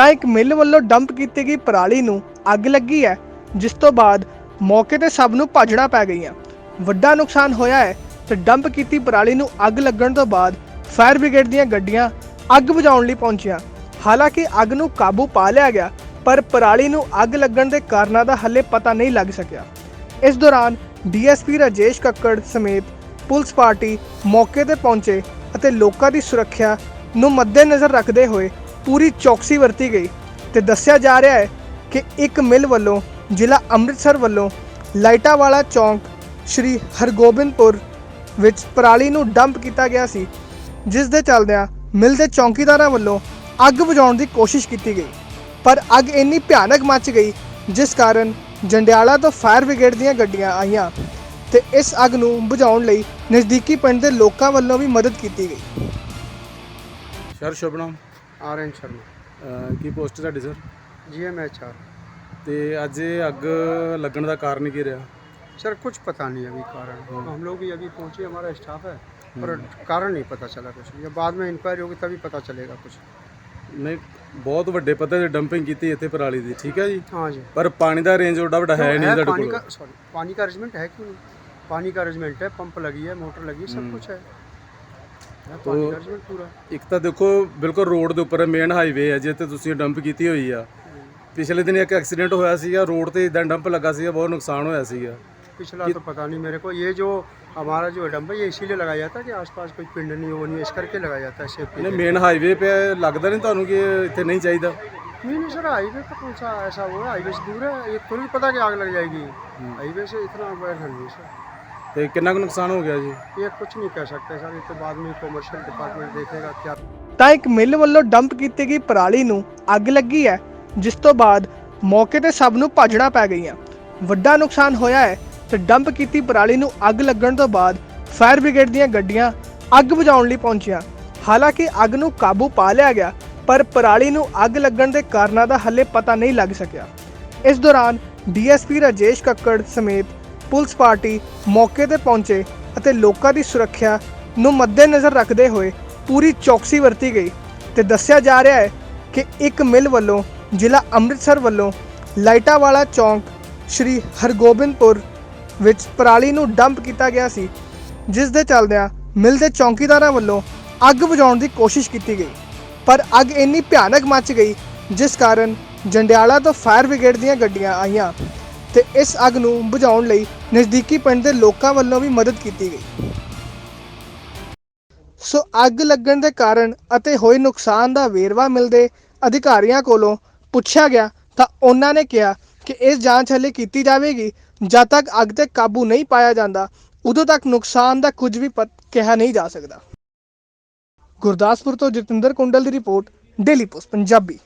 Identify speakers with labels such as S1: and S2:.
S1: ਤਾਂ ਇੱਕ ਮਿੱਲ ਵੱਲੋਂ ਡੰਪ ਕੀਤੀ ਗਈ ਪਰਾਲੀ ਨੂੰ ਅੱਗ ਲੱਗੀ ਹੈ, ਜਿਸ ਤੋਂ ਬਾਅਦ ਮੌਕੇ ਤੇ ਸਭ ਨੂੰ ਭੱਜਣਾ ਪੈ ਗਈਆਂ। ਵੱਡਾ ਨੁਕਸਾਨ ਹੋਇਆ ਹੈ ਤੇ ਡੰਪ ਕੀਤੀ ਪਰਾਲੀ ਨੂੰ ਅੱਗ ਲੱਗਣ ਤੋਂ ਬਾਅਦ ਫਾਇਰ ਬ੍ਰਿਗੇਡ ਦੀਆਂ ਗੱਡੀਆਂ ਅੱਗ ਬੁਝਾਉਣ ਲਈ ਪਹੁੰਚੀਆਂ। ਹਾਲਾਂਕਿ ਅੱਗ ਨੂੰ ਕਾਬੂ ਪਾ ਲਿਆ ਗਿਆ, ਪਰ ਪਰਾਲੀ ਨੂੰ ਅੱਗ ਲੱਗਣ ਦੇ ਕਾਰਨਾਂ ਦਾ ਹੱਲੇ ਪਤਾ ਨਹੀਂ ਲੱਗ ਸਕਿਆ। ਇਸ ਦੌਰਾਨ ਡੀਐਸਪੀ ਰਾਜੇਸ਼ ਕੱਕੜ ਸਮੇਤ ਪੁਲਿਸ ਪਾਰਟੀ ਮੌਕੇ ਤੇ ਪਹੁੰਚੇ ਅਤੇ ਲੋਕਾਂ ਦੀ ਸੁਰੱਖਿਆ ਨੂੰ ਮੱਦੇਨਜ਼ਰ ਰੱਖਦੇ ਹੋਏ ਪੂਰੀ ਚੌਕਸੀ ਵਰਤੀ ਗਈ ਤੇ ਦੱਸਿਆ ਜਾ ਰਿਹਾ ਹੈ ਕਿ ਇੱਕ ਮਿਲ ਵੱਲੋਂ ਜ਼ਿਲ੍ਹਾ ਅੰਮ੍ਰਿਤਸਰ ਵੱਲੋਂ ਲਾਈਟਾਂ ਵਾਲਾ ਚੌਂਕ ਸ਼੍ਰੀ ਹਰਗੋਬਿੰਦਪੁਰ ਵਿੱਚ ਪਰਾਲੀ ਨੂੰ ਡੰਪ ਕੀਤਾ ਗਿਆ ਸੀ, ਜਿਸ ਦੇ ਚੱਲਦਿਆਂ ਮਿਲ ਦੇ ਚੌਂਕੀਦਾਰਾਂ ਵੱਲੋਂ ਅੱਗ ਬੁਝਾਉਣ ਦੀ ਕੋਸ਼ਿਸ਼ ਕੀਤੀ ਗਈ। ਪਰ ਅੱਗ ਇੰਨੀ ਭਿਆਨਕ ਮੱਚ ਗਈ, ਜਿਸ ਕਾਰਨ ਜੰਡਿਆਲਾ ਤੋਂ ਫਾਇਰ ਬ੍ਰਿਗੇਡ ਦੀਆਂ ਗੱਡੀਆਂ ਆਈਆਂ ਤੇ ਇਸ ਅੱਗ ਨੂੰ ਬੁਝਾਉਣ ਲਈ ਨਜ਼ਦੀਕੀ ਪਿੰਡ ਦੇ ਲੋਕਾਂ ਵੱਲੋਂ ਵੀ ਮਦਦ ਕੀਤੀ ਗਈ।
S2: ਸਰ ਸ਼ੁਭਨਾਮ
S3: ਆਰਐਨ ਸ਼ਰਮਾ
S2: ਅਹ ਕੀ ਪੋਸਟ ਤੁਹਾਡੀ ਸਰ
S3: जीएमएचआर
S2: ਤੇ ਅੱਜ ਇਹ ਅੱਗ ਲੱਗਣ ਦਾ ਕਾਰਨ ਕੀ ਰਿਹਾ
S3: सर कुछ पता नहीं अभी कारण हम लोग भी अभी पहुंचे हमारा स्टाफ है और कारण नहीं पता चला कुछ ये बाद में इंक्वायरी होगी तभी पता चलेगा कुछ
S2: ਨਹੀਂ ਬਹੁਤ ਵੱਡੇ ਪੱਧਰ ਤੇ ਡੰਪਿੰਗ ਕੀਤੀ ਇੱਥੇ ਪਰਾਲੀ ਦੀ ਠੀਕ ਹੈ ਜੀ
S3: हाँ जी
S2: ਪਰ ਪਾਣੀ ਦਾ ਰੇਂਜ ਓਡਾ ਵੱਡਾ ਹੈ
S3: तो
S2: ਨਹੀਂ ਤੁਹਾਡੇ
S3: पानी
S2: ਕੋਲ
S3: का सॉरी पानी का अरेंजमेंट है क्यों नहीं पानी का अरेंजमेंट है पंप लगी है मोटर लगी है सब कुछ है है पानी का अरेंजमेंट पूरा
S2: ਇੱਕ ਤਾਂ ਦੇਖੋ ਬਿਲਕੁਲ ਰੋਡ ਦੇ ਉੱਪਰ ਮੇਨ ਹਾਈਵੇ ਹੈ ਜਿੱਥੇ ਤੁਸੀਂ ਡੰਪ ਕੀਤੀ ਹੋਈ ਆ ਪਿਛਲੇ ਦਿਨ ਇੱਕ ਐਕਸੀਡੈਂਟ ਹੋਇਆ ਸੀਗਾ ਰੋਡ ਤੇ ਇਦਾਂ ਡੰਪ ਲੱਗਾ ਸੀਗਾ ਬਹੁਤ ਨੁਕਸਾਨ ਹੋਇਆ ਸੀਗਾ
S3: पिछला तो पता नहीं मेरे को ये जो हमारा जो डंप है ये इसीलिए लगाया जाता है कि आसपास कोई पिंड नहीं हो नहीं इस करके लगाया जाता है सेफ्टी
S2: ਇਹਨੇ ਮੇਨ ਹਾਈਵੇ पे ਲੱਗਦਾ ਨਹੀਂ ਤੁਹਾਨੂੰ ਕਿ ਇਹ ਇੱਥੇ ਨਹੀਂ ਚਾਹੀਦਾ
S3: नहीं नहीं सर हाईवे पे कौन सा ऐसा वो है हाईवे से दूर है ये थोड़ी पता कि आग लग जाएगी हाईवे से इतना अवेयर है नहीं सर
S2: ਤੇ ਕਿੰਨਾ ਕੁ ਨੁਕਸਾਨ ਹੋ ਗਿਆ ਜੀ
S3: ये कुछ नहीं कह सकते सर ये तो बाद में कॉमर्शियल डिपार्टमेंट देखेगा क्या
S1: ਤਾਂ ਇੱਕ ਮਿੱਲ ਵੱਲੋਂ ਡੰਪ ਕੀਤੀ ਗਈ ਪਰਾਲੀ ਨੂੰ ਅੱਗ ਲੱਗੀ ਹੈ ਜਿਸ ਤੋਂ ਬਾਅਦ ਮੌਕੇ ਤੇ ਸਭ ਨੂੰ ਭੱਜਣਾ ਪੈ ਗਈਆਂ ਵੱਡਾ ਨੁਕਸਾਨ ਹੋਇਆ ਹੈ ਤੇ ਡੰਪ ਕੀਤੀ ਪਰਾਲੀ ਨੂੰ ਅੱਗ ਲੱਗਣ ਤੋਂ ਬਾਅਦ ਫਾਇਰ ਬ੍ਰਿਗੇਡ ਦੀਆਂ ਗੱਡੀਆਂ ਅੱਗ ਬੁਝਾਉਣ ਲਈ ਪਹੁੰਚੀਆਂ ਹਾਲਾਂਕਿ ਅੱਗ ਨੂੰ ਕਾਬੂ ਪਾ ਲਿਆ ਗਿਆ ਪਰ ਪਰਾਲੀ ਨੂੰ ਅੱਗ ਲੱਗਣ ਦੇ ਕਾਰਨਾਂ ਦਾ ਹੱਲੇ ਪਤਾ ਨਹੀਂ ਲੱਗ ਸਕਿਆ ਇਸ ਦੌਰਾਨ ਡੀਐਸਪੀ ਰਾਜੇਸ਼ ਕੱਕੜ ਸਮੇਤ ਪੁਲਿਸ ਪਾਰਟੀ ਮੌਕੇ ਤੇ ਪਹੁੰਚੇ ਅਤੇ ਲੋਕਾਂ ਦੀ ਸੁਰੱਖਿਆ ਨੂੰ ਮੱਦੇਨਜ਼ਰ ਰੱਖਦੇ ਹੋਏ ਪੂਰੀ ਚੌਕਸੀ ਵਰਤੀ ਗਈ ਤੇ ਦੱਸਿਆ ਜਾ ਰਿਹਾ ਹੈ ਕਿ ਇੱਕ ਮਿਲ ਵੱਲੋਂ ਜ਼ਿਲ੍ਹਾ ਅੰਮ੍ਰਿਤਸਰ ਵੱਲੋਂ ਲਾਈਟਾਂ ਵਾਲਾ ਚੌਂਕ ਸ਼੍ਰੀ ਹਰਗੋਬਿੰਦਪੁਰ ਵਿੱਚ ਪਰਾਲੀ ਨੂੰ ਡੰਪ ਕੀਤਾ ਗਿਆ ਸੀ, ਜਿਸ ਦੇ ਚੱਲਦਿਆਂ ਮਿਲ ਦੇ ਚੌਂਕੀਦਾਰਾਂ ਵੱਲੋਂ ਅੱਗ ਬੁਝਾਉਣ ਦੀ ਕੋਸ਼ਿਸ਼ ਕੀਤੀ ਗਈ। ਪਰ ਅੱਗ ਇੰਨੀ ਭਿਆਨਕ ਮੱਚ ਗਈ, ਜਿਸ ਕਾਰਨ ਜੰਡਿਆਲਾ ਤੋਂ ਫਾਇਰ ਬ੍ਰਿਗੇਡ ਦੀਆਂ ਗੱਡੀਆਂ ਆਈਆਂ। ਤੇ ਇਸ ਅੱਗ ਨੂੰ ਬੁਝਾਉਣ ਲਈ ਨਜ਼ਦੀਕੀ ਪਿੰਡ ਦੇ ਲੋਕਾਂ ਵੱਲੋਂ ਵੀ ਮਦਦ ਕੀਤੀ ਗਈ। ਸੋ ਅੱਗ ਲੱਗਣ ਦੇ ਕਾਰਨ ਅਤੇ ਹੋਏ ਨੁਕਸਾਨ ਦਾ ਵੇਰਵਾ ਮਿਲਦੇ ਅਧਿਕਾਰੀਆਂ ਕੋਲੋਂ ਪੁੱਛਿਆ ਗਿਆ ਤਾਂ ਉਹਨਾਂ ਨੇ ਕਿਹਾ ਕਿ ਇਸ ਜਾਂਚ ਹਲੇ ਕੀਤੀ ਜਾਵੇਗੀ, ਜਦ ਤੱਕ ਅੱਗ ਤੇ ਕਾਬੂ ਨਹੀਂ ਪਾਇਆ ਜਾਂਦਾ, ਉਦੋਂ ਤੱਕ ਨੁਕਸਾਨ ਦਾ ਕੁਝ ਵੀ ਪਤ, ਕਿਹਾ ਨਹੀਂ ਜਾ ਸਕਦਾ। ਗੁਰਦਾਸਪੁਰ ਤੋਂ ਜਤਿੰਦਰ ਕੁੰਡਲ ਦੀ ਰਿਪੋਰਟ, ਡੇਲੀ ਪੋਸਟ, ਪੰਜਾਬੀ।